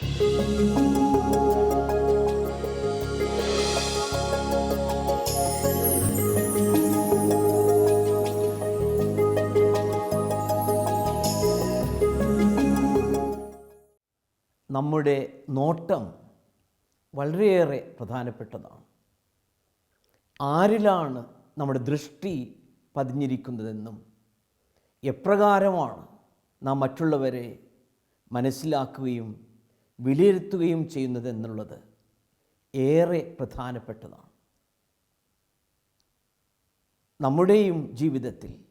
നമ്മുടെ നോട്ടം വളരെയേറെ പ്രധാനപ്പെട്ടതാണ്. ആരിലാണ് നമ്മുടെ ദൃഷ്ടി പതിഞ്ഞിരിക്കുന്നതെന്നും എപ്രകാരമാണ് നാം മറ്റുള്ളവരെ മനസ്സിലാക്കുകയും വിലയിരുത്തുകയും ചെയ്യുന്നത് എന്നുള്ളത് ഏറെ പ്രധാനപ്പെട്ടതാണ്. നമ്മുടെയും ജീവിതത്തിൽ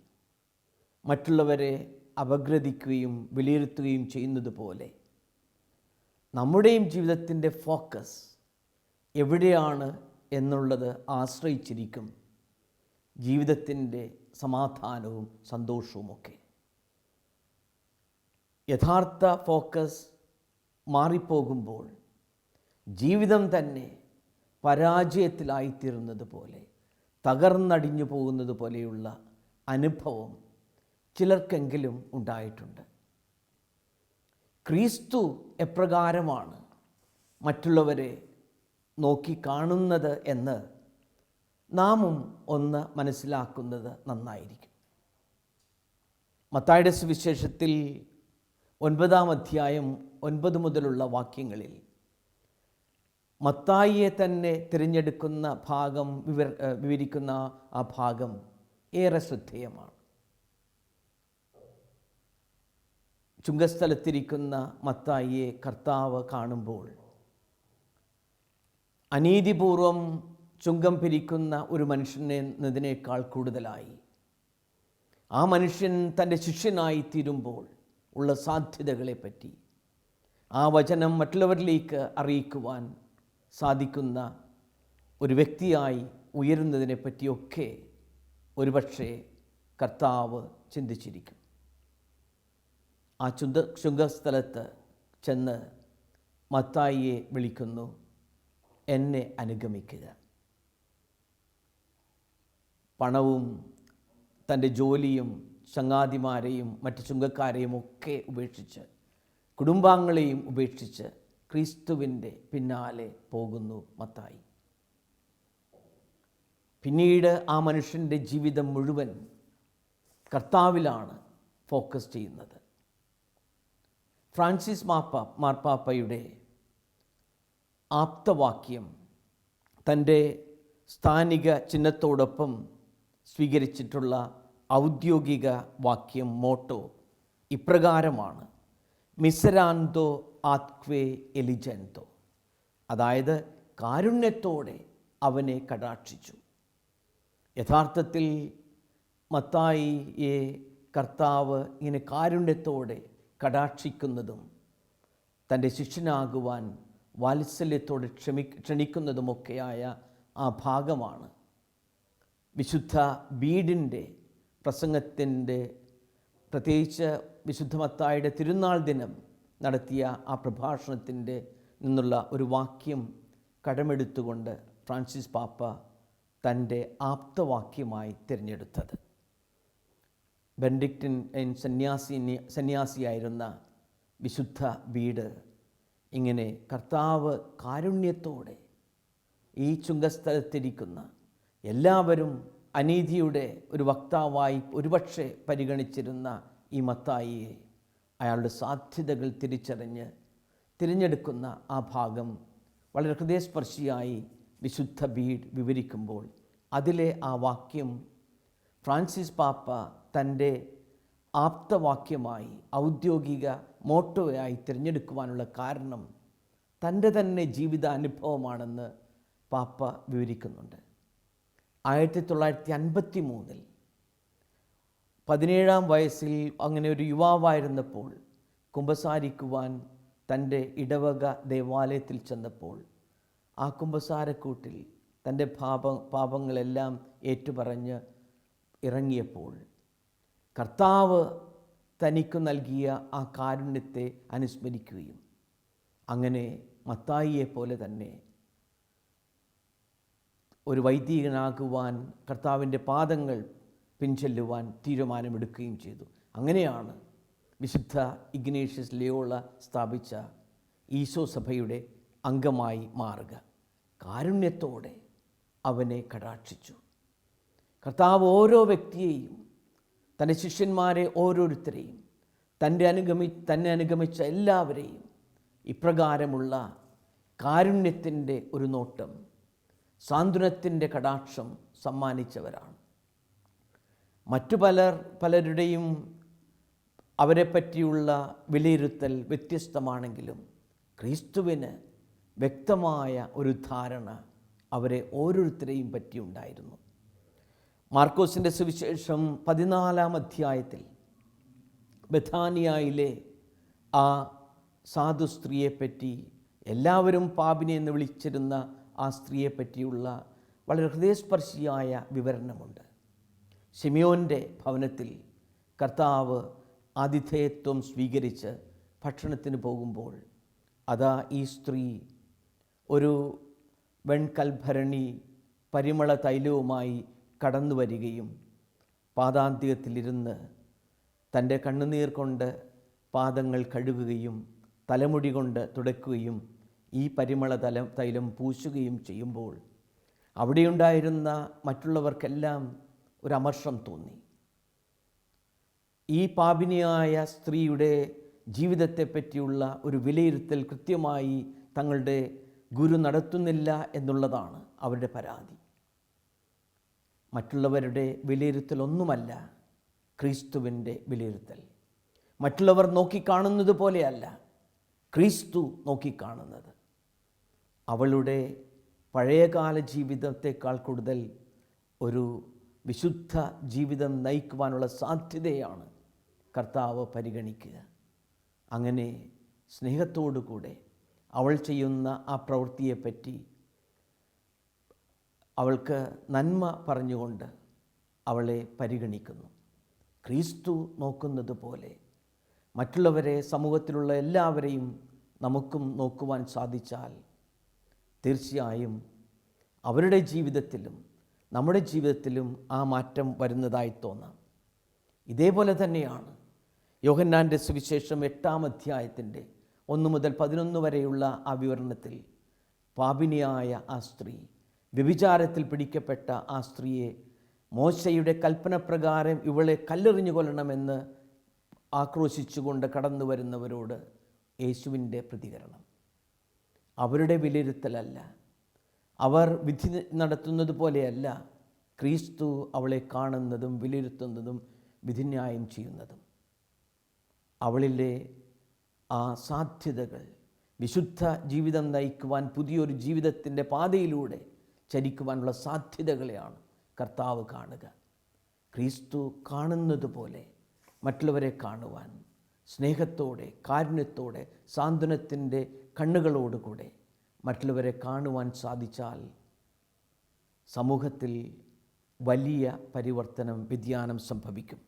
മറ്റുള്ളവരെ അപഗ്രഥിക്കുകയും വിലയിരുത്തുകയും ചെയ്യുന്നത് പോലെ നമ്മുടെയും ജീവിതത്തിന്റെ ഫോക്കസ് എവിടെയാണ് എന്നുള്ളത് ആശ്രയിച്ചിരിക്കും ജീവിതത്തിന്റെ സമാധാനവും സന്തോഷവുമൊക്കെ. യഥാർത്ഥ ഫോക്കസ് മാറിപ്പോകുമ്പോൾ ജീവിതം തന്നെ പരാജയത്തിലായിത്തീരുന്നത് പോലെ തകർന്നടിഞ്ഞു പോകുന്നത് പോലെയുള്ള അനുഭവം ചിലർക്കെങ്കിലും ഉണ്ടായിട്ടുണ്ട്. ക്രിസ്തു എപ്രകാരമാണ് മറ്റുള്ളവരെ നോക്കി കാണുന്നത് എന്ന് നാമും ഒന്ന് മനസ്സിലാക്കുന്നത് നന്നായിരിക്കും. മത്തായുടെ സുവിശേഷത്തിൽ ഒൻപതാം അധ്യായം ഒൻപത് മുതലുള്ള വാക്യങ്ങളിൽ മത്തായിയെ തന്നെ തിരഞ്ഞെടുക്കുന്ന ഭാഗം വിവർ വിവരിക്കുന്ന ആ ഭാഗം ഏറെ ശ്രദ്ധേയമാണ്. ചുങ്കസ്ഥലത്തിരിക്കുന്ന മത്തായിയെ കർത്താവ് കാണുമ്പോൾ അനീതിപൂർവം ചുങ്കം പിരിക്കുന്ന ഒരു മനുഷ്യനെ എന്നതിനേക്കാൾ കൂടുതലായി. ആ മനുഷ്യൻ തന്റെ ശിഷ്യനായി തീരുമ്പോൾ ഉള്ള സാധ്യതകളെപ്പറ്റി ആ വചനം മറ്റുള്ളവരിലേക്ക് അറിയിക്കുവാൻ സാധിക്കുന്ന ഒരു വ്യക്തിയായി ഉയരുന്നതിനെ പറ്റിയൊക്കെ ഒരുപക്ഷെ കർത്താവ് ചിന്തിച്ചിരിക്കും. ആ ചുന്ത ശുങ്കസ്ഥലത്ത് ചെന്ന് മത്തായിയെ വിളിക്കുന്നു എന്നെ അനുഗമിക്കുക. പണവും തന്റെ ജോലിയും ചങ്ങാതിമാരെയും മറ്റ് ചുങ്കക്കാരെയും ഒക്കെ ഉപേക്ഷിച്ച് കുടുംബാംഗങ്ങളെയും ഉപേക്ഷിച്ച് ക്രിസ്തുവിന്റെ പിന്നാലെ പോകുന്നു മത്തായി. പിന്നീട് ആ മനുഷ്യന്റെ ജീവിതം മുഴുവൻ കർത്താവിലാണ് ഫോക്കസ് ചെയ്യുന്നത്. ഫ്രാൻസിസ് മാപ്പ മാർപ്പാപ്പയുടെ ആപ്തവാക്യം തന്റെ സ്ഥാനിക ചിഹ്നത്തോടൊപ്പം സ്വീകരിച്ചിട്ടുള്ള ഔദ്യോഗിക വാക്യം മോട്ടോ ഇപ്രകാരമാണ്. മിസരാന്തോ ആത്വേ എലിജന്തോ. അതായത് കാരുണ്യത്തോടെ അവനെ കടാക്ഷിച്ചു. യഥാർത്ഥത്തിൽ മത്തായിയെ കർത്താവ് ഇങ്ങനെ കാരുണ്യത്തോടെ കടാക്ഷിക്കുന്നതും തന്റെ ശിഷ്യനാകുവാൻ വാത്സല്യത്തോടെ ക്ഷമി ക്ഷണിക്കുന്നതുമൊക്കെയായ ആ ഭാഗമാണ്. വിശുദ്ധ ബീഡിന്റെ പ്രസംഗത്തിന്റെ പ്രത്യേകിച്ച് വിശുദ്ധ മത്തായുടെ തിരുനാൾ ദിനം നടത്തിയ ആ പ്രഭാഷണത്തിന്റെ നിന്നുള്ള ഒരു വാക്യം കടമെടുത്തുകൊണ്ട് ഫ്രാൻസിസ് പാപ്പ തന്റെ ആപ്തവാക്യമായി തിരഞ്ഞെടുത്തത്. ബെൻഡിക്റ്റിൻ സന്യാസി സന്യാസിയായിരുന്ന വിശുദ്ധ വീട് ഇങ്ങനെ കർത്താവ് കാരുണ്യത്തോടെ ഈ ചുങ്കസ്ഥലത്തിരിക്കുന്ന എല്ലാവരും അനീതിയുടെ ഒരു വക്താവായി ഒരുപക്ഷെ പരിഗണിച്ചിരുന്ന ഈ മത്തായി അയാളുടെ സാധ്യതകൾ തിരിച്ചറിഞ്ഞ് തിരഞ്ഞെടുക്കുന്ന ആ ഭാഗം വളരെ ഹൃദയസ്പർശിയായി വിശുദ്ധ ബീഡ് വിവരിക്കുമ്പോൾ അതിലെ ആ വാക്യം ഫ്രാൻസിസ് പാപ്പ തന്റെ ആപ്തവാക്യമായി ഔദ്യോഗിക മോട്ടോയായി തിരഞ്ഞെടുക്കുവാനുള്ള കാരണം തന്റെ തന്നെ ജീവിതാനുഭവമാണെന്ന് പാപ്പ വിവരിക്കുന്നുണ്ട്. ആയിരത്തി തൊള്ളായിരത്തി അൻപത്തി മൂന്നിൽ പതിനേഴാം വയസ്സിൽ അങ്ങനെ ഒരു യുവാവായിരുന്നപ്പോൾ കുമ്പസാരിക്കുവാൻ തന്റെ ഇടവക ദേവാലയത്തിൽ ചെന്നപ്പോൾ ആ കുമ്പസാരക്കൂട്ടിൽ തന്റെ പാപ പാപങ്ങളെല്ലാം ഏറ്റുപറഞ്ഞ് ഇറങ്ങിയപ്പോൾ കർത്താവ് തനിക്ക് നൽകിയ ആ കാരുണ്യത്തെ അനുസ്മരിക്കുകയും അങ്ങനെ മത്തായിയെ പോലെ തന്നെ ഒരു വൈദികനാകുവാൻ കർത്താവിന്റെ പാദങ്ങൾ പിൻചെല്ലുവാൻ തീരുമാനമെടുക്കുകയും ചെയ്തു. അങ്ങനെയാണ് വിശുദ്ധ ഇഗ്നേഷ്യസ് ലിയോള സ്ഥാപിച്ച ഈശോ സഭയുടെ അംഗമായി മാറുക. കാരുണ്യത്തോടെ അവനെ കടാക്ഷിച്ചു. കർത്താവ് ഓരോ വ്യക്തിയെയും തന്റെ ശിഷ്യന്മാരെ ഓരോരുത്തരെയും തന്റെ അനുഗമി തന്നെ അനുഗമിച്ച എല്ലാവരെയും ഇപ്രകാരമുള്ള കാരുണ്യത്തിന്റെ ഒരു നോട്ടം സാന്ത്വനത്തിന്റെ കടാക്ഷം സമ്മാനിച്ചവരാണ്. മറ്റു പലർ പലരുടെയും അവരെ പറ്റിയുള്ള വിലയിരുത്തൽ വ്യത്യസ്തമാണെങ്കിലും ക്രിസ്തുവിന് വ്യക്തമായ ഒരു ധാരണ അവരെ ഓരോരുത്തരെയും പറ്റിയുണ്ടായിരുന്നു. മാർക്കോസിന്റെ സുവിശേഷം പതിനാലാം അധ്യായത്തിൽ ബഥാനിയയിലെ ആ സാധു സ്ത്രീയെപ്പറ്റി എല്ലാവരും പാപിനെ എന്ന് വിളിച്ചിരുന്ന ആ സ്ത്രീയെപ്പറ്റിയുള്ള വളരെ ഹൃദയസ്പർശിയായ വിവരണമുണ്ട്. ഷിമിയോന്റെ ഭവനത്തിൽ കർത്താവ് ആതിഥേയത്വം സ്വീകരിച്ച് ഭക്ഷണത്തിന് പോകുമ്പോൾ അതാ ഈ സ്ത്രീ ഒരു വെൺകൽഭരണി പരിമള തൈലവുമായി കടന്നു വരികയും പാദാന്ത്യത്തിലിരുന്ന് തന്റെ കണ്ണുനീർ കൊണ്ട് പാദങ്ങൾ കഴുകുകയും തലമുടി കൊണ്ട് തുടയ്ക്കുകയും ഈ പരിമള തല തൈലം പൂശുകയും ചെയ്യുമ്പോൾ അവിടെയുണ്ടായിരുന്ന മറ്റുള്ളവർക്കെല്ലാം ഒരു അമർഷം തോന്നി. ഈ പാപിനിയായ സ്ത്രീയുടെ ജീവിതത്തെപ്പറ്റിയുള്ള ഒരു വിലയിരുത്തൽ കൃത്യമായി തങ്ങളുടെ ഗുരു നടത്തുന്നില്ല എന്നുള്ളതാണ് അവരുടെ പരാതി. മറ്റുള്ളവരുടെ വിലയിരുത്തലൊന്നുമല്ല ക്രിസ്തുവിന്റെ വിലയിരുത്തൽ. മറ്റുള്ളവർ നോക്കിക്കാണുന്നത് പോലെയല്ല ക്രിസ്തു നോക്കിക്കാണുന്നത്. അവളുടെ പഴയകാല ജീവിതത്തെക്കാൾ കൂടുതൽ ഒരു വിശുദ്ധ ജീവിതം നയിക്കുവാനുള്ള സാധ്യതയാണ് കർത്താവ് പരിഗണിക്കുക. അങ്ങനെ സ്നേഹത്തോടു കൂടെ അവൾ ചെയ്യുന്ന ആ പ്രവൃത്തിയെപ്പറ്റി അവൾക്ക് നന്മ പറഞ്ഞുകൊണ്ട് അവളെ പരിഗണിക്കുന്നു. ക്രിസ്തു നോക്കുന്നത് പോലെ മറ്റുള്ളവരെ സമൂഹത്തിലുള്ള എല്ലാവരെയും നമുക്കും നോക്കുവാൻ സാധിച്ചാൽ തീർച്ചയായും അവരുടെ ജീവിതത്തിലും നമ്മുടെ ജീവിതത്തിലും ആ മാറ്റം വരുന്നതായി തോന്നാം. ഇതേപോലെ തന്നെയാണ് യോഹന്നാന്റെ സുവിശേഷം എട്ടാം അധ്യായത്തിന്റെ ഒന്ന് മുതൽ പതിനൊന്ന് വരെയുള്ള ആ വിവരണത്തിൽ പാപിനിയായ ആ സ്ത്രീ വ്യഭിചാരത്തിൽ പിടിക്കപ്പെട്ട ആ സ്ത്രീയെ മോശയുടെ കൽപ്പനപ്രകാരം ഇവളെ കല്ലെറിഞ്ഞു കൊല്ലണമെന്ന് ആക്രോശിച്ചുകൊണ്ട് കടന്നു വരുന്നവരോട് യേശുവിന്റെ പ്രതികരണം. അവരുടെ വിലയിരുത്തലല്ല അവർ വിധി നടത്തുന്നത് പോലെയല്ല. ക്രിസ്തു അവളെ കാണുന്നതും വിലയിരുത്തുന്നതും വിധിന്യായം ചെയ്യുന്നതും. അവളിലെ ആ സാധ്യതകൾ വിശുദ്ധ ജീവിതം നയിക്കുവാൻ പുതിയൊരു ജീവിതത്തിന്റെ പാതയിലൂടെ ചരിക്കുവാനുള്ള സാധ്യതകളെയാണ് കർത്താവ് കാണുക. ക്രിസ്തു കാണുന്നത് പോലെ മറ്റുള്ളവരെ കാണുവാൻ സ്നേഹത്തോടെ കാരുണ്യത്തോടെ സാന്ത്വനത്തിന്റെ കണ്ണുകളോടുകൂടെ മറ്റുള്ളവരെ കാണുവാൻ സാധിച്ചാൽ സമൂഹത്തിൽ വലിയ പരിവർത്തനം വ്യതിയാനം സംഭവിക്കും.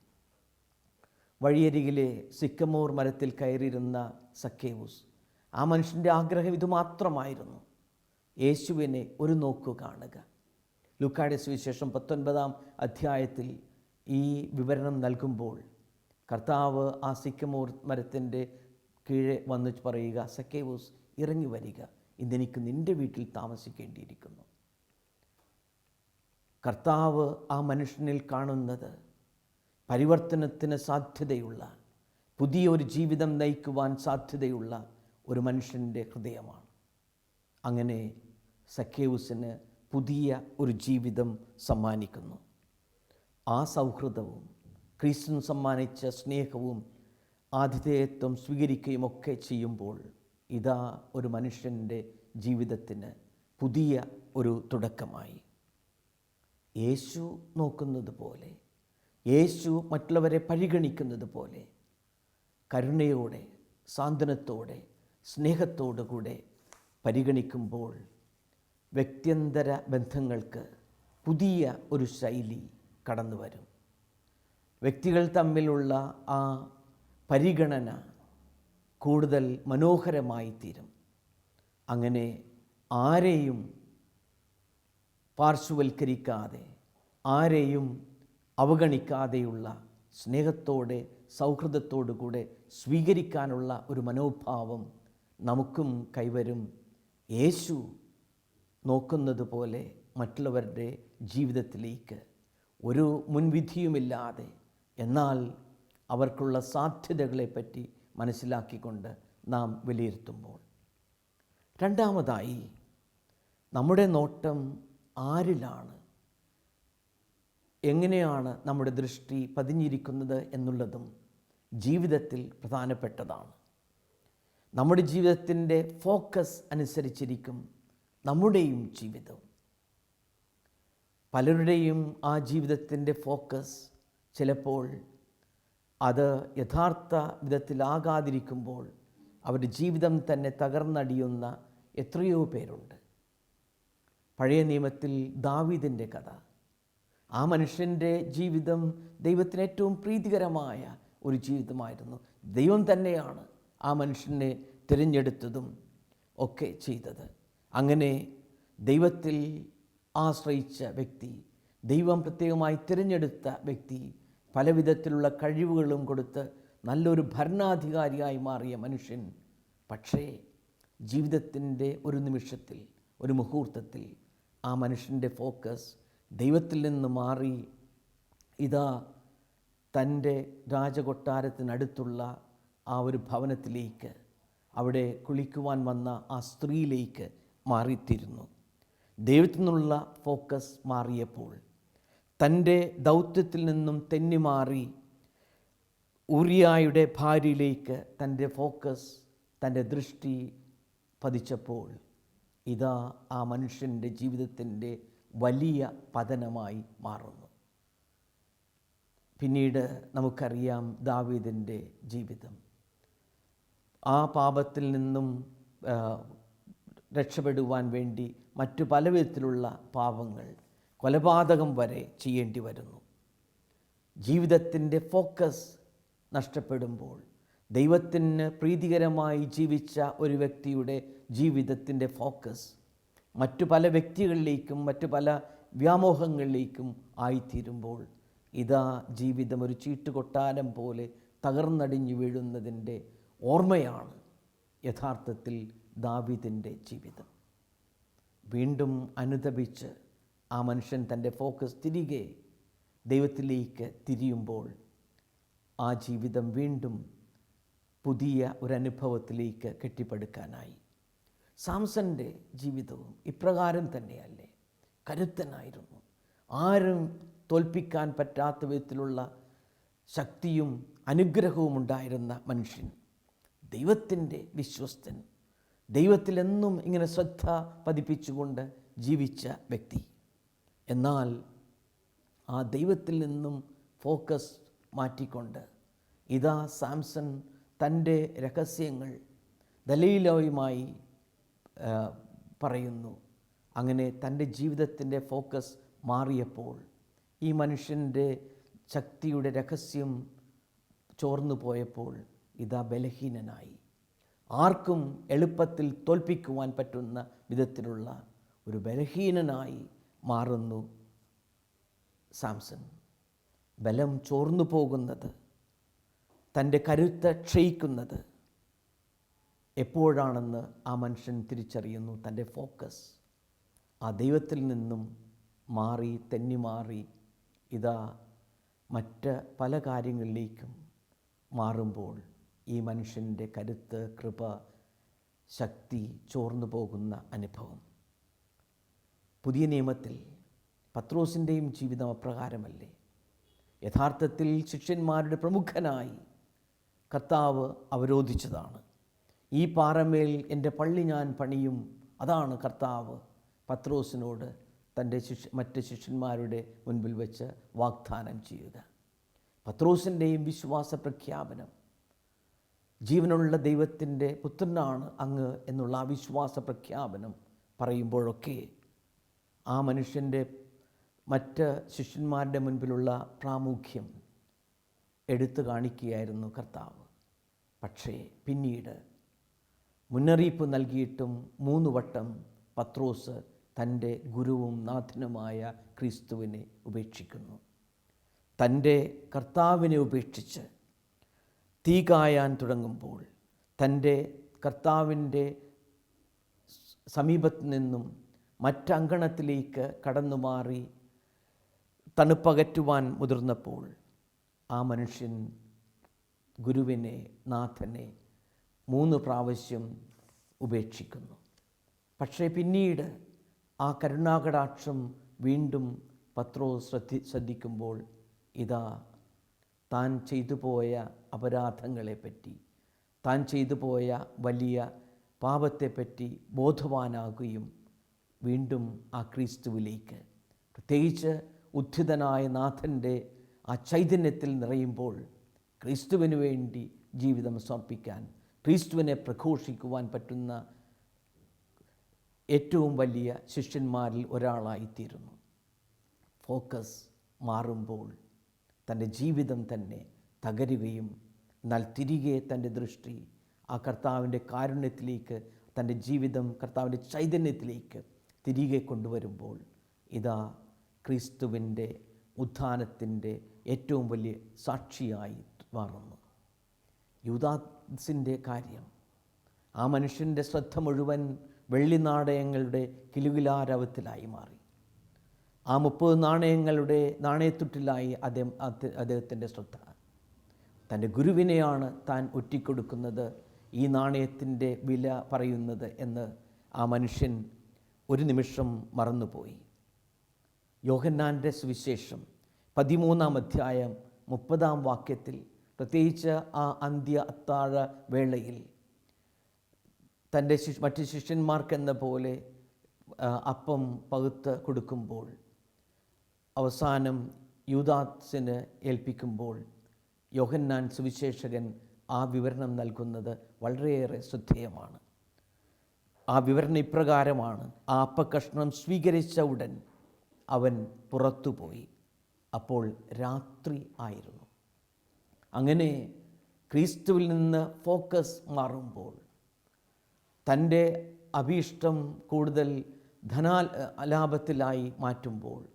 വഴിയരികിലെ സിക്കമോർ മരത്തിൽ കയറിയിരുന്ന സക്കേവൂസ് ആ മനുഷ്യന്റെ ആഗ്രഹം ഇതുമാത്രമായിരുന്നു യേശുവിനെ ഒരു നോക്കു കാണുക. ലുക്കാടെ സുവിശേഷം പത്തൊൻപതാം അധ്യായത്തിൽ ഈ വിവരണം നൽകുമ്പോൾ കർത്താവ് ആ സിക്കമോർ മരത്തിന്റെ കീഴെ വന്ന് പറയുക സക്കേവൂസ് ഇറങ്ങി വരിക. ഇന്നെനിക്ക് നിന്റെ വീട്ടിൽ താമസിക്കേണ്ടിയിരിക്കുന്നു. കർത്താവ് ആ മനുഷ്യനിൽ കാണുന്നത് പരിവർത്തനത്തിന് സാധ്യതയുള്ള പുതിയൊരു ജീവിതം നയിക്കുവാൻ സാധ്യതയുള്ള ഒരു മനുഷ്യന്റെ ഹൃദയമാണ്. അങ്ങനെ സഖ്യൂസിന് പുതിയ ഒരു ജീവിതം സമ്മാനിക്കുന്നു. ആ സൗഹൃദവും ക്രിസ്തു സമ്മാനിച്ച സ്നേഹവും ആതിഥേയത്വം സ്വീകരിക്കുകയും ഒക്കെ ചെയ്യുമ്പോൾ ഇതാ ഒരു മനുഷ്യന്റെ ജീവിതത്തിന് പുതിയ ഒരു തുടക്കമായി. യേശു നോക്കുന്നത് പോലെ യേശു മറ്റുള്ളവരെ പരിഗണിക്കുന്നത് പോലെ കരുണയോടെ സാന്ത്വനത്തോടെ സ്നേഹത്തോടു കൂടെ പരിഗണിക്കുമ്പോൾ വ്യക്തിയന്തര ബന്ധങ്ങൾക്ക് പുതിയ ഒരു ശൈലി കടന്നു വരും വ്യക്തികൾ തമ്മിലുള്ള ആ പരിഗണന കൂടുതൽ മനോഹരമായി തീരും. അങ്ങനെ ആരെയും പാർശ്വവൽക്കരിക്കാതെ ആരെയും അവഗണിക്കാതെയുള്ള സ്നേഹത്തോടെ സൗഹൃദത്തോടു കൂടെ സ്വീകരിക്കാനുള്ള ഒരു മനോഭാവം നമുക്കും കൈവരും. യേശു നോക്കുന്നത് പോലെ മറ്റുള്ളവരുടെ ജീവിതത്തിലേക്ക് ഒരു മുൻവിധിയുമില്ലാതെ എന്നാൽ അവർക്കുള്ള സാധ്യതകളെപ്പറ്റി മനസ്സിലാക്കിക്കൊണ്ട് നാം വിലയിരുത്തുമ്പോൾ. രണ്ടാമതായി നമ്മുടെ നോട്ടം ആരിലാണ്? എങ്ങനെയാണ് നമ്മുടെ ദൃഷ്ടി പതിഞ്ഞിരിക്കുന്നത് എന്നുള്ളതും ജീവിതത്തിൽ പ്രധാനപ്പെട്ടതാണ്. നമ്മുടെ ജീവിതത്തിന്റെ ഫോക്കസ് അനുസരിച്ചിരിക്കും നമ്മുടെയും ജീവിതം പലരുടെയും ആ ജീവിതത്തിന്റെ ഫോക്കസ് ചിലപ്പോൾ അത് യഥാർത്ഥ വിധത്തിലാകാതിരിക്കുമ്പോൾ അവരുടെ ജീവിതം തന്നെ തകർന്നടിയുന്ന എത്രയോ പേരുണ്ട്. പഴയ നിയമത്തിൽ ദാവീദിന്റെ കഥ. ആ മനുഷ്യന്റെ ജീവിതം ദൈവത്തിന് ഏറ്റവും പ്രീതികരമായ ഒരു ജീവിതമായിരുന്നു. ദൈവം തന്നെയാണ് ആ മനുഷ്യനെ തിരഞ്ഞെടുത്തതും ഒക്കെ ചെയ്തത്. അങ്ങനെ ദൈവത്തിൽ ആശ്രയിച്ച വ്യക്തി ദൈവം പ്രത്യേകമായി തിരഞ്ഞെടുത്ത വ്യക്തി പല വിധത്തിലുള്ള കഴിവുകളും കൊടുത്ത് നല്ലൊരു ഭരണാധികാരിയായി മാറിയ മനുഷ്യൻ. പക്ഷേ ജീവിതത്തിന്റെ ഒരു നിമിഷത്തിൽ ഒരു മുഹൂർത്തത്തിൽ ആ മനുഷ്യന്റെ ഫോക്കസ് ദൈവത്തിൽ നിന്ന് മാറി. ഇതാ തന്റെ രാജകൊട്ടാരത്തിനടുത്തുള്ള ആ ഒരു ഭവനത്തിലേക്ക് അവിടെ കുളിക്കുവാൻ വന്ന ആ സ്ത്രീയിലേക്ക് മാറിത്തീരുന്നു. ദൈവത്തിൽ നിന്നുള്ള ഫോക്കസ് മാറിയപ്പോൾ തന്റെ ദൗത്യത്തിൽ നിന്നും തെന്നിമാറി ഉറിയായുടെ ഭാര്യയിലേക്ക് തന്റെ ഫോക്കസ് തന്റെ ദൃഷ്ടി പതിച്ചപ്പോൾ ഇതാ ആ മനുഷ്യന്റെ ജീവിതത്തിന്റെ വലിയ പതനമായി മാറുന്നു. പിന്നീട് നമുക്കറിയാം ദാവീദിന്റെ ജീവിതം. ആ പാപത്തിൽ നിന്നും രക്ഷപ്പെടുവാൻ വേണ്ടി മറ്റു പല വിധത്തിലുള്ള പാപങ്ങൾ കൊലപാതകം വരെ ചെയ്യേണ്ടി വരുന്നു. ജീവിതത്തിന്റെ ഫോക്കസ് നഷ്ടപ്പെടുമ്പോൾ ദൈവത്തിന് പ്രീതികരമായി ജീവിച്ച ഒരു വ്യക്തിയുടെ ജീവിതത്തിന്റെ ഫോക്കസ് മറ്റു പല വ്യക്തികളിലേക്കും മറ്റു പല വ്യാമോഹങ്ങളിലേക്കും ആയിത്തീരുമ്പോൾ ഇതാ ജീവിതം ഒരു ചീട്ടുകൊട്ടാരം പോലെ തകർന്നടിഞ്ഞു വീഴുന്നതിന്റെ ഓർമ്മയാണ് യഥാർത്ഥത്തിൽ ദാവിദിന്റെ ജീവിതം. വീണ്ടും അനുതപിച്ച് ആ മനുഷ്യൻ തന്റെ ഫോക്കസ് തിരികെ ദൈവത്തിലേക്ക് തിരിയുമ്പോൾ ആ ജീവിതം വീണ്ടും പുതിയ ഒരനുഭവത്തിലേക്ക് കെട്ടിപ്പടുക്കാനായി. സാംസന്റെ ജീവിതവും ഇപ്രകാരം തന്നെയല്ലേ? കരുത്തനായിരുന്നു. ആരും തോൽപ്പിക്കാൻ പറ്റാത്ത വിധത്തിലുള്ള ശക്തിയും അനുഗ്രഹവും ഉണ്ടായിരുന്ന മനുഷ്യൻ. ദൈവത്തിന്റെ വിശ്വസ്തൻ. ദൈവത്തിലെന്നും ഇങ്ങനെ ശ്രദ്ധ പതിപ്പിച്ചുകൊണ്ട് ജീവിച്ച വ്യക്തി. എന്നാൽ ആ ദൈവത്തിൽ നിന്നും ഫോക്കസ് മാറ്റിക്കൊണ്ട് ഇതാ സാംസൺ തന്റെ രഹസ്യങ്ങൾ ദലീലോയുമായി പറയുന്നു. അങ്ങനെ തന്റെ ജീവിതത്തിന്റെ ഫോക്കസ് മാറിയപ്പോൾ ഈ മനുഷ്യന്റെ ശക്തിയുടെ രഹസ്യം ചോർന്നു പോയപ്പോൾ ഇതാ ബലഹീനനായി. ആർക്കും എളുപ്പത്തിൽ തോൽപ്പിക്കുവാൻ പറ്റുന്ന വിധത്തിലുള്ള ഒരു ബലഹീനനായി മാറുന്നു. സാംസൺ ബലം ചോർന്നു പോകുന്നത് തന്റെ കരുത്ത് ക്ഷയിക്കുന്നത് എപ്പോഴാണെന്ന് ആ മനുഷ്യൻ തിരിച്ചറിയുന്നു. തന്റെ ഫോക്കസ് ആ ദൈവത്തിൽ നിന്നും മാറി തെന്നി മാറി ഇതാ മറ്റ് പല കാര്യങ്ങളിലേക്കും മാറുമ്പോൾ ഈ മനുഷ്യന്റെ കരുത്ത് കൃപ ശക്തി ചോർന്നു പോകുന്ന അനുഭവം. പുതിയ നിയമത്തിൽ പത്രോസിന്റെയും ജീവിതം അപ്രകാരമല്ലേ? യഥാർത്ഥത്തിൽ ശിഷ്യന്മാരുടെ പ്രമുഖനായി കർത്താവ് അവരോധിച്ചതാണ്. ഈ പാറമേൽ എന്റെ പള്ളി ഞാൻ പണിയും അതാണ് കർത്താവ് പത്രോസിനോട് തന്റെ ശിഷ്യ മറ്റ് ശിഷ്യന്മാരുടെ മുൻപിൽ വെച്ച് വാഗ്ദാനം ചെയ്യുക പത്രോസിന്റെയും വിശ്വാസ പ്രഖ്യാപനം. ജീവനുള്ള ദൈവത്തിന്റെ പുത്രനാണ് അങ്ങ് എന്നുള്ള ആ വിശ്വാസ പ്രഖ്യാപനം പറയുമ്പോഴൊക്കെ ആ മനുഷ്യന്റെ മറ്റ് ശിഷ്യന്മാരുടെ മുൻപിലുള്ള പ്രാമുഖ്യം എടുത്തു കാണിക്കുകയായിരുന്നു കർത്താവ്. പക്ഷേ പിന്നീട് മുന്നറിയിപ്പ് നൽകിയിട്ടും മൂന്ന് വട്ടം പത്രോസ് തന്റെ ഗുരുവും നാഥനുമായ ക്രിസ്തുവിനെ ഉപേക്ഷിക്കുന്നു. തന്റെ കർത്താവിനെ ഉപേക്ഷിച്ച് തീ കായാൻ തുടങ്ങുമ്പോൾ തന്റെ കർത്താവിന്റെ സമീപത്ത് നിന്നും മറ്റങ്കണത്തിലേക്ക് കടന്നു മാറി തണുപ്പകറ്റുവാൻ മുതിർന്നപ്പോൾ ആ മനുഷ്യൻ ഗുരുവിനെ നാഥനെ മൂന്ന് പ്രാവശ്യം ഉപേക്ഷിക്കുന്നു. പക്ഷേ പിന്നീട് ആ കരുണാകടാക്ഷം വീണ്ടും പത്രോ ശ്രദ്ധി ശ്രദ്ധിക്കുമ്പോൾ ഇതാ താൻ ചെയ്തു പോയ അപരാധങ്ങളെപ്പറ്റി താൻ ചെയ്തു പോയ വലിയ പാപത്തെപ്പറ്റി ബോധവാനാകുകയും വീണ്ടും ആ ക്രിസ്തുവിലേക്ക്. പ്രത്യേകിച്ച് ഉദ്ധിതനായ നാഥന്റെ ആ ചൈതന്യത്തിൽ നിറയുമ്പോൾ ക്രിസ്തുവിന് വേണ്ടി ജീവിതം സമർപ്പിക്കാൻ ക്രിസ്തുവിനെ പ്രഘോഷിക്കുവാൻ പറ്റുന്ന ഏറ്റവും വലിയ ശിഷ്യന്മാരിൽ ഒരാളായിത്തീരുന്നു. ഫോക്കസ് മാറുമ്പോൾ തന്റെ ജീവിതം തന്നെ തകരുകയും എന്നാൽ തിരികെ തന്റെ ദൃഷ്ടി ആ കർത്താവിന്റെ കാരുണ്യത്തിലേക്ക് തന്റെ ജീവിതം കർത്താവിന്റെ ചൈതന്യത്തിലേക്ക് തിരികെ കൊണ്ടുവരുമ്പോൾ ഇതാ ക്രിസ്തുവിന്റെ ഉത്ഥാനത്തിന്റെ ഏറ്റവും വലിയ സാക്ഷിയായി മാറുന്നു. യുദാസിന്റെ കാര്യം ആ മനുഷ്യന്റെ ശ്രദ്ധ മുഴുവൻ വെള്ളി നാണയങ്ങളുടെ കിലുകിലാരവത്തിലായി മാറി. ആ മുപ്പത് നാണയങ്ങളുടെ നാണയത്തുട്ടിലായി അദ്ദേഹം അദ്ദേ- അദ്ദേഹത്തിന്റെ ശ്രദ്ധ. തന്റെ ഗുരുവിനെയാണ് താൻ ഒറ്റിക്കൊടുക്കുന്നത് ഈ നാണയത്തിന്റെ വില പറയുന്നത് എന്ന് ആ മനുഷ്യൻ ഒരു നിമിഷം മറന്നുപോയി. യോഹന്നാന്റെ സുവിശേഷം പതിമൂന്നാം അധ്യായം മുപ്പതാം വാക്യത്തിൽ പ്രത്യേകിച്ച് ആ അന്ത്യ അത്താഴ വേളയിൽ തന്റെ ശിഷ് മറ്റ് ശിഷ്യന്മാർക്കെന്ന പോലെ അപ്പം പകുത്ത് കൊടുക്കുമ്പോൾ അവസാനം യൂദാസിന് ഏൽപ്പിക്കുമ്പോൾ യോഹന്നാൻ സുവിശേഷകൻ ആ വിവരണം നൽകുന്നത് വളരെയേറെ ശ്രദ്ധേയമാണ്. ആ വിവരണം ഇപ്രകാരമാണ്. ആ അപ്പക്കഷ്ണം സ്വീകരിച്ച ഉടൻ അവൻ പുറത്തുപോയി. അപ്പോൾ രാത്രി ആയിരുന്നു. അങ്ങനെ ക്രിസ്തുവിൽ നിന്ന് ഫോക്കസ് മാറുമ്പോൾ തന്റെ അഭീഷ്ടം കൂടുതൽ ധനാ ലാഭത്തിലായി മാറ്റുമ്പോൾ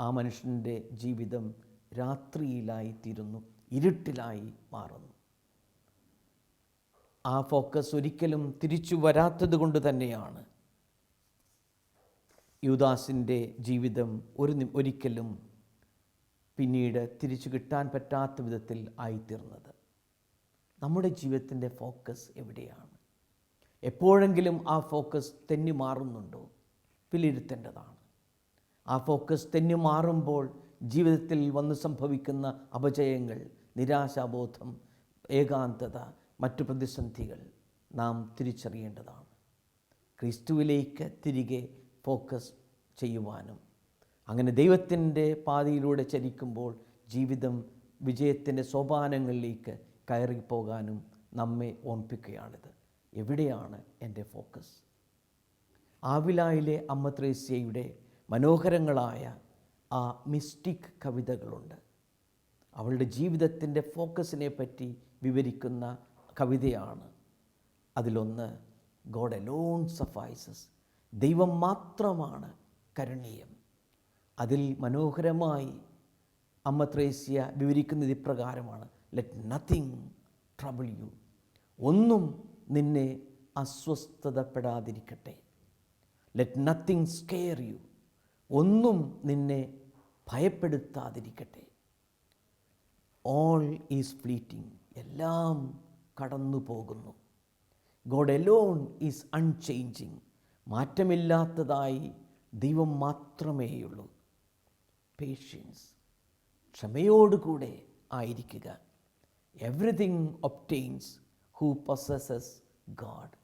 ആ മനുഷ്യന്റെ ജീവിതം രാത്രിയിലായി തീരുന്നു ഇരുട്ടിലായി മാറുന്നു. ആ ഫോക്കസ് ഒരിക്കലും തിരിച്ചു വരാത്തത് കൊണ്ട് തന്നെയാണ്. യുദാസിന്റെ ജീവിതം ഒരു ഒരിക്കലും പിന്നീട് തിരിച്ചു കിട്ടാൻ പറ്റാത്ത വിധത്തിൽ ആയിത്തീർന്നത്. നമ്മുടെ ജീവിതത്തിന്റെ ഫോക്കസ് എവിടെയാണ്? എപ്പോഴെങ്കിലും ആ ഫോക്കസ് തെന്നി മാറുന്നുണ്ടോ? വിലയിരുത്തേണ്ടതാണ്. ആ ഫോക്കസ് തെന്നി മാറുമ്പോൾ ജീവിതത്തിൽ വന്ന് സംഭവിക്കുന്ന അപജയങ്ങൾ നിരാശാബോധം ഏകാന്തത മറ്റു പ്രതിസന്ധികൾ നാം തിരിച്ചറിയേണ്ടതാണ്. ക്രിസ്തുവിലേക്ക് തിരികെ ഫോക്കസ് ചെയ്യുവാനും അങ്ങനെ ദൈവത്തിന്റെ പാതയിലൂടെ ചരിക്കുമ്പോൾ ജീവിതം വിജയത്തിന്റെ സോപാനങ്ങളിലേക്ക് കയറിപ്പോകാനും നമ്മെ ഓർമ്മിപ്പിക്കുകയാണിത്. എവിടെയാണ് എന്റെ ഫോക്കസ്? ആവിലായിലെ അമ്മ ത്രേസ്യയുടെ മനോഹരങ്ങളായ ആ മിസ്റ്റിക് കവിതകളുണ്ട്. അവളുടെ ജീവിതത്തിന്റെ ഫോക്കസിനെ പറ്റി വിവരിക്കുന്ന കവിതയാണ്. അതിലൊന്ന് ഗോഡ് എലോൺ സഫൈസസ് ദൈവം മാത്രമാണ് കരുണീയം. അതിൽ മനോഹരമായി അമ്മ ത്രേസ്യ വിവരിക്കുന്നത് ഇപ്രകാരമാണ്. ലെറ്റ് നത്തിങ് ട്രബിൾ യു ഒന്നും നിന്നെ അസ്വസ്ഥതപ്പെടാതിരിക്കട്ടെ. ലെറ്റ് നത്തിങ് സ്കെയർ യു ഒന്നും നിന്നെ ഭയപ്പെടുത്താതിരിക്കട്ടെ. ഓൾ ഈസ് ഫ്ലീറ്റിംഗ് എല്ലാം കടന്നു പോകുന്നു ഗോഡ് എലോൺ ഈസ് അൺചേഞ്ചിങ് മാറ്റമില്ലാത്തതായി ദൈവം മാത്രമേയുള്ളൂ. പേഷ്യൻസ് ക്ഷമയോടുകൂടെ ആയിരിക്കുക. Everything obtains who possesses God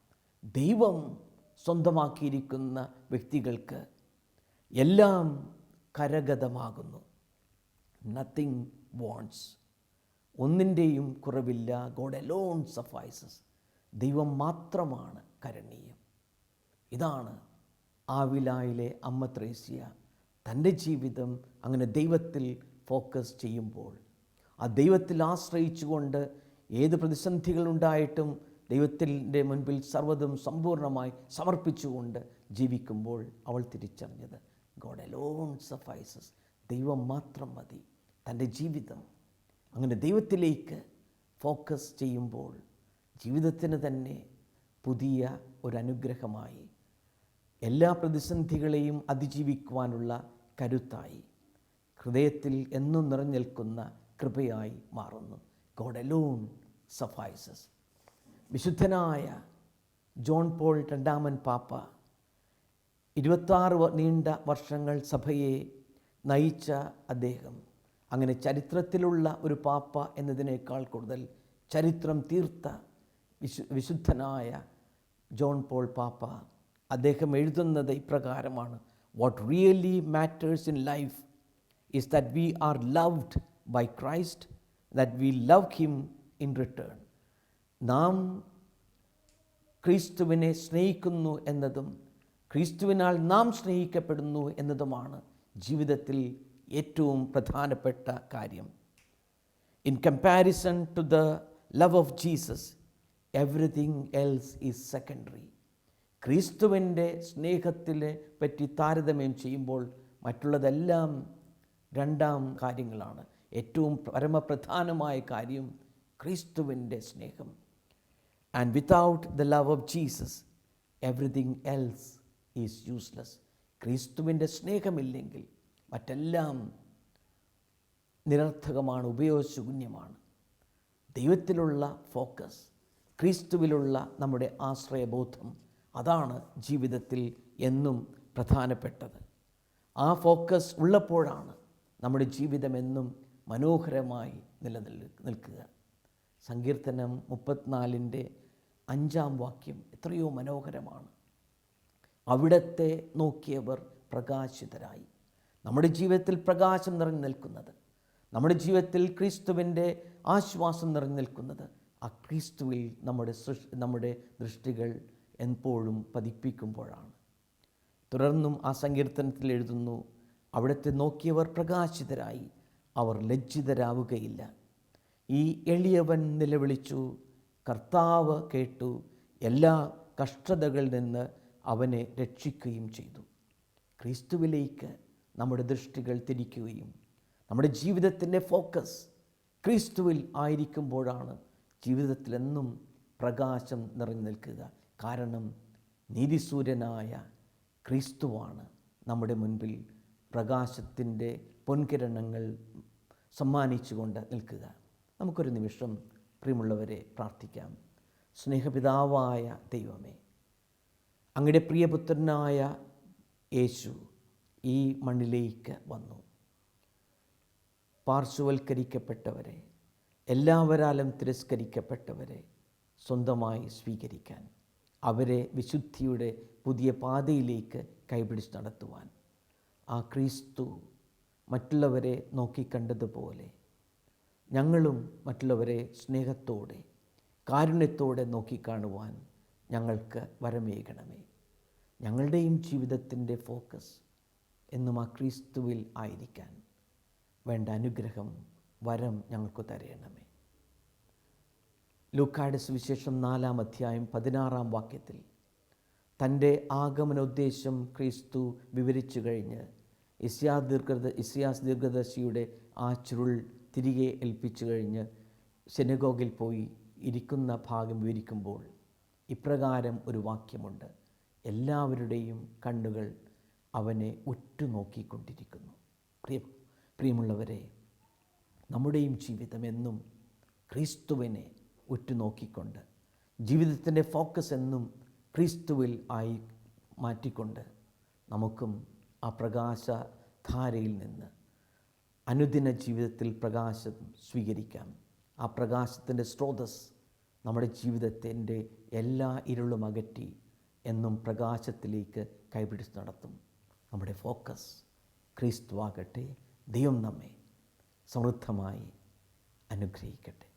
ദൈവം സ്വന്തമാക്കിയിരിക്കുന്ന വ്യക്തികൾക്ക് എല്ലാം കരഗതമാകുന്നു. നത്തിങ് വാണ്ട്സ് ഒന്നിന്റെയും കുറവില്ല. ഗോഡ് എലോൺ സഫൈസസ് ദൈവം മാത്രമാണ് കരണീയം. ഇതാണ് ആവിലായിലെ അമ്മ ത്രേസ്യ. തന്റെ ജീവിതം അങ്ങനെ ദൈവത്തിൽ ഫോക്കസ് ചെയ്യുമ്പോൾ. ആ ദൈവത്തിൽ ആശ്രയിച്ചുകൊണ്ട് ഏത് പ്രതിസന്ധികളുണ്ടായിട്ടും ദൈവത്തിന്റെ മുൻപിൽ സർവതും സമ്പൂർണമായി സമർപ്പിച്ചുകൊണ്ട് ജീവിക്കുമ്പോൾ അവൾ തിരിച്ചറിഞ്ഞത് ഗോഡ് എലോൺ സഫൈസസ് ദൈവം മാത്രം മതി. തന്റെ ജീവിതം അങ്ങനെ ദൈവത്തിലേക്ക് ഫോക്കസ് ചെയ്യുമ്പോൾ ജീവിതത്തിന് തന്നെ പുതിയ ഒരനുഗ്രഹമായി എല്ലാ പ്രതിസന്ധികളെയും അതിജീവിക്കുവാനുള്ള കരുത്തായി. ഹൃദയത്തിൽ എന്നും നിറഞ്ഞേൽക്കുന്ന കൃപയായി മാറുന്നു. ഗോഡ് എലോൺ സഫൈസസ് വിശുദ്ധനായ ജോൺ പോൾ രണ്ടാമൻ പാപ്പ ഇരുപത്താറ് നീണ്ട വർഷങ്ങൾ സഭയെ നയിച്ച അദ്ദേഹം അങ്ങനെ ചരിത്രത്തിലുള്ള ഒരു പാപ്പ എന്നതിനേക്കാൾ കൂടുതൽ ചരിത്രം തീർത്ത വിശു വിശുദ്ധനായ ജോൺ പോൾ പാപ്പ അദ്ദേഹം എഴുതുന്നത് ഇപ്രകാരമാണ്. What really matters in life is that we are loved by Christ that we love him in return നാം ക്രിസ്തുവിനെ സ്നേഹിക്കുന്നു എന്നതും ക്രിസ്തുവിനാൽ നാം സ്നേഹിക്കപ്പെടുന്നു എന്നതുമാണ് ജീവിതത്തിൽ ഏറ്റവും പ്രധാനപ്പെട്ട കാര്യം. In comparison to the love of Jesus everything else is secondary ക്രിസ്തുവിന്റെ സ്നേഹത്തിനെ പറ്റി താരതമ്യം ചെയ്യുമ്പോൾ മറ്റുള്ളതെല്ലാം രണ്ടാം കാര്യങ്ങളാണ്. ഏറ്റവും പരമപ്രധാനമായ കാര്യം ക്രിസ്തുവിന്റെ സ്നേഹം. And without the love of Jesus everything else is useless ക്രിസ്തുവിന്റെ സ്നേഹമില്ലെങ്കിൽ മറ്റെല്ലാം നിരർത്ഥകമാണ് ഉപയോഗശൂന്യമാണ് ദൈവത്തിലുള്ള ഫോക്കസ് ക്രിസ്തുവിലുള്ള നമ്മുടെ ആശ്രയബോധം അതാണ് ജീവിതത്തിൽ എന്നും പ്രധാനപ്പെട്ടത്. ആ ഫോക്കസ് ഉള്ളപ്പോഴാണ് നമ്മുടെ ജീവിതം എന്നും മനോഹരമായി നിലനിൽ നിൽക്കുക. സങ്കീർത്തനം മുപ്പത്തിനാലിന്റെ അഞ്ചാം വാക്യം എത്രയോ മനോഹരമാണ്. അവിടത്തെ നോക്കിയവർ പ്രകാശിതരായി. നമ്മുടെ ജീവിതത്തിൽ പ്രകാശം നിറഞ്ഞു നിൽക്കുന്നത്. നമ്മുടെ ജീവിതത്തിൽ ക്രിസ്തുവിന്റെ ആശ്വാസം നിറഞ്ഞു നിൽക്കുന്നത്. ആ ക്രിസ്തുവിൽ നമ്മുടെ സൃഷ് നമ്മുടെ ദൃഷ്ടികൾ എപ്പോഴും പതിപ്പിക്കുമ്പോഴാണ്. തുടർന്നും ആ സങ്കീർത്തനത്തിൽ എഴുതുന്നു അവിടുത്തെ നോക്കിയവർ പ്രകാശിതരായി അവർ ലജ്ജിതരാവുകയില്ല. ഈ എളിയവൻ നിലവിളിച്ചു കർത്താവ് കേട്ടു എല്ലാ കഷ്ടതകളിൽ നിന്ന് അവനെ രക്ഷിക്കുകയും ചെയ്തു. ക്രിസ്തുവിലേക്ക് നമ്മുടെ ദൃഷ്ടികൾ തിരിക്കുകയും നമ്മുടെ ജീവിതത്തിന്റെ ഫോക്കസ് ക്രിസ്തുവിൽ ആയിരിക്കുമ്പോഴാണ് ജീവിതത്തിലെന്നും പ്രകാശം നിറഞ്ഞു നിൽക്കുക. കാരണം നീതിസൂര്യനായ ക്രിസ്തുവാണ് നമ്മുടെ മുൻപിൽ പ്രകാശത്തിന്റെ പൊൻകിരണങ്ങൾ സമ്മാനിച്ചുകൊണ്ട് നിൽക്കുക. നമുക്കൊരു നിമിഷം പ്രിയമുള്ളവരെ പ്രാർത്ഥിക്കാം. സ്നേഹപിതാവായ ദൈവമേ അങ്ങയുടെ പ്രിയപുത്രനായ യേശു ഈ മണ്ണിലേക്ക് വന്നു. പാർശ്വവൽക്കരിക്കപ്പെട്ടവരെ എല്ലാവരാലും തിരസ്കരിക്കപ്പെട്ടവരെ സ്വന്തമായി സ്വീകരിക്കാൻ അവരെ വിശുദ്ധിയുടെ പുതിയ പാതയിലേക്ക് കൈപിടിച്ച് നടത്തുവാൻ ആ ക്രിസ്തു മറ്റുള്ളവരെ നോക്കിക്കണ്ടതുപോലെ ഞങ്ങളും മറ്റുള്ളവരെ സ്നേഹത്തോടെ കാരുണ്യത്തോടെ നോക്കിക്കാണുവാൻ ഞങ്ങൾക്ക് വരമേകണമേ. ഞങ്ങളുടെയും ജീവിതത്തിന്റെ ഫോക്കസ് എന്നും ആ ക്രിസ്തുവിൽ ആയിരിക്കാൻ വേണ്ട അനുഗ്രഹം വരം ഞങ്ങൾക്ക് തരയണമേ ലൂക്കായുടെ സുവിശേഷം നാലാം അധ്യായം പതിനാറാം വാക്യത്തിൽ തന്റെ ആഗമനോദ്ദേശം ക്രിസ്തു വിവരിച്ചു കഴിഞ്ഞ് ഇസ്യാ ദീർഘദ ഇസ്യാസ് ദീർഘദർശിയുടെ ആ ചുരുൾ തിരികെ ഏൽപ്പിച്ചു കഴിഞ്ഞ് സെനഗോഗിൽ പോയി ഇരിക്കുന്ന ഭാഗം വിവരിക്കുമ്പോൾ ഇപ്രകാരം ഒരു വാക്യമുണ്ട്. എല്ലാവരുടെയും കണ്ണുകൾ അവനെ ഉറ്റുനോക്കിക്കൊണ്ടിരിക്കുന്നു. പ്രിയ പ്രിയമുള്ളവരെ നമ്മുടെയും ജീവിതം എന്നും ക്രിസ്തുവിനെ ഉറ്റുനോക്കിക്കൊണ്ട് ജീവിതത്തിന്റെ ഫോക്കസ് എന്നും ക്രിസ്തുവിൽ ആയി മാറ്റിക്കൊണ്ട് നമുക്കും ആ പ്രകാശധാരയിൽ നിന്ന് അനുദിന ജീവിതത്തിൽ പ്രകാശം സ്വീകരിക്കാം. ആ പ്രകാശത്തിന്റെ സ്രോതസ് നമ്മുടെ ജീവിതത്തിന്റെ എല്ലാ ഇരുളും അകറ്റി എന്നും പ്രകാശത്തിലേക്ക് കൈപിടിച്ച് നടത്തും. നമ്മുടെ ഫോക്കസ് ക്രിസ്തുവാകട്ടെ ദൈവം നമ്മെ സമൃദ്ധമായി അനുഗ്രഹിക്കട്ടെ.